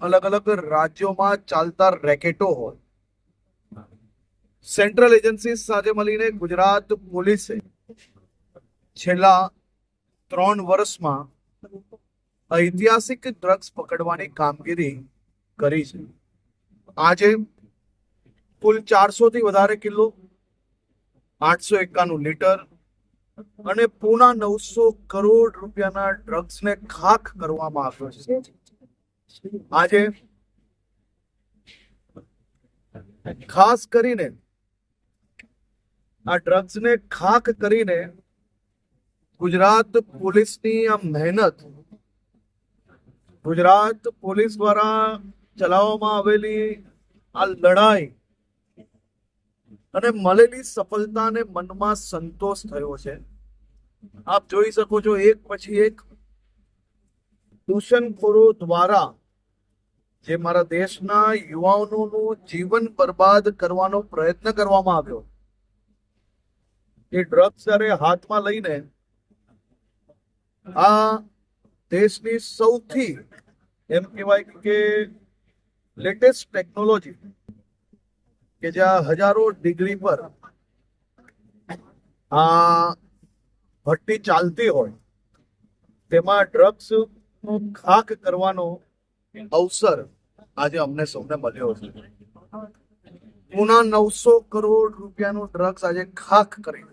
અલગ અલગ રાજ્યોમાં ચાલતા રેકેટો હોય. સેન્ટ્રલ એજન્સી સાથે મળીને ગુજરાત પોલીસે છેલ્લા ત્રણ વર્ષમાં ઐતિહાસિક ડ્રગ્સ પકડવાની કામગીરી કરી છે. આજે કુલ ચારસો થી વધારે કિલો, આઠસો એકાણું લીટર અને પૂના નવસો કરોડ રૂપિયાના ડ્રગ્સને ખાખ કરવામાં આવ્યો છે. આજે ખાસ કરીને આ ડ્રગ્સને ખાક કરીને ગુજરાત પોલીસની આ મહેનત ગુજરાત પોલીસ દ્વારા ચલાવવામાં આવેલી આ લડાઈ અને મળેલી સફળતાને મનમાં સંતોષ થયો છે. આપ જોઈ શકો છો, એક પછી એક દૂષણખોરો દ્વારા જે મારા દેશના યુવાનોનું જીવન બરબાદ કરવાનો પ્રયત્ન કરવામાં આવ્યો. એ ડ્રગ્સ જ્યારે હાથમાં લઈને આ દેશની સૌથી એમ કહેવાય કે લેટેસ્ટ ટેકનોલોજી કે જ્યાં હજારો ડિગ્રી પર આ ભઠ્ઠી ચાલતી હોય, તેમાં ડ્રગ્સ ખાક કરવાનો અવસર આજે અમને સૌને મળ્યો છે. પુના નવસો કરોડ રૂપિયાનું ડ્રગ્સ આજે ખાખ કરી